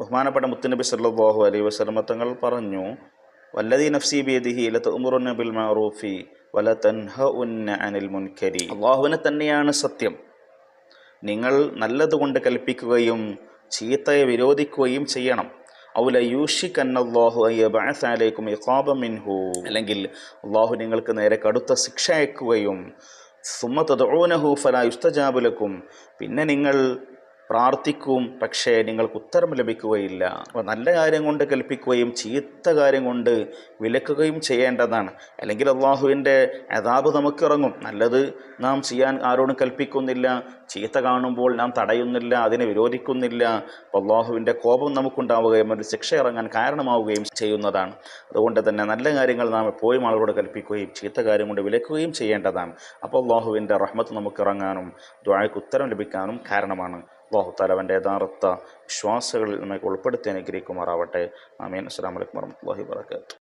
ബഹുമാനപ്പെട്ട മുത്തുനബി സല്ലാഹു അലൈ വസ്ലമ തങ്ങൾ പറഞ്ഞു വല്ലദീ നഫ്സി ബിയദിഹി മാറൂഫി ബിൽ തൻഹ ഉന്ന അനിൽ മുൻകരി. അള്ളാഹുവിനെ തന്നെയാണ് സത്യം. നിങ്ങൾ നല്ലതുകൊണ്ട് കൽപ്പിക്കുകയും ചീത്തയെ വിരോധിക്കുകയും ചെയ്യണം. ഔല യൂഷിക്കന്നല്ലാഹു അയ്യബഅസലൈക്കും ഇഖാബ മിൻഹു. അല്ലെങ്കിൽ അള്ളാഹു നിങ്ങൾക്ക് നേരെ കടുത്ത ശിക്ഷ അയക്കുകയും സുമ്മ ഓനഹു ഫല യുസ്തജാബുലക്കും പിന്നെ നിങ്ങൾ പ്രാർത്ഥിക്കും പക്ഷേ നിങ്ങൾക്ക് ഉത്തരം ലഭിക്കുകയില്ല. അപ്പോൾ നല്ല കാര്യം കൊണ്ട് കൽപ്പിക്കുകയും ചീത്ത കാര്യം കൊണ്ട് വിലക്കുകയും ചെയ്യേണ്ടതാണ്. അല്ലെങ്കിൽ അള്ളാഹുവിന്റെ അതാബ് നമുക്കിറങ്ങും. നല്ലത് നാം ചെയ്യാൻ ആരോടും കൽപ്പിക്കുന്നില്ല. ചീത്ത കാണുമ്പോൾ നാം തടയുന്നില്ല അതിനെ വിരോധിക്കുന്നില്ല. അള്ളാഹുവിന്റെ കോപം നമുക്കുണ്ടാവുകയും ഒരു ശിക്ഷ ഇറങ്ങാൻ കാരണമാവുകയും ചെയ്യുന്നതാണ്. അതുകൊണ്ട് തന്നെ നല്ല കാര്യങ്ങൾ നാം എപ്പോഴും ആളുകളോട് കൽപ്പിക്കുകയും ചീത്ത കാര്യം കൊണ്ട് വിലക്കുകയും ചെയ്യേണ്ടതാണ്. അപ്പോൾ അള്ളാഹുവിന്റെ റഹ്മത്ത് നമുക്കിറങ്ങാനും ദ്വാഴയ്ക്ക് ഉത്തരം ലഭിക്കാനും കാരണമാണ്. അള്ളാഹു താലവന്റെ യഥാർത്ഥ വിശ്വാസങ്ങളിൽ നമുക്ക് ഉൾപ്പെടുത്തി അനുഗ്രഹിക്കുമാറാവട്ടെ. ആമീൻ. അസ്സാം വലൈക്കും വർഹമത്തല്ലാഹി വാബർക്കാത്തു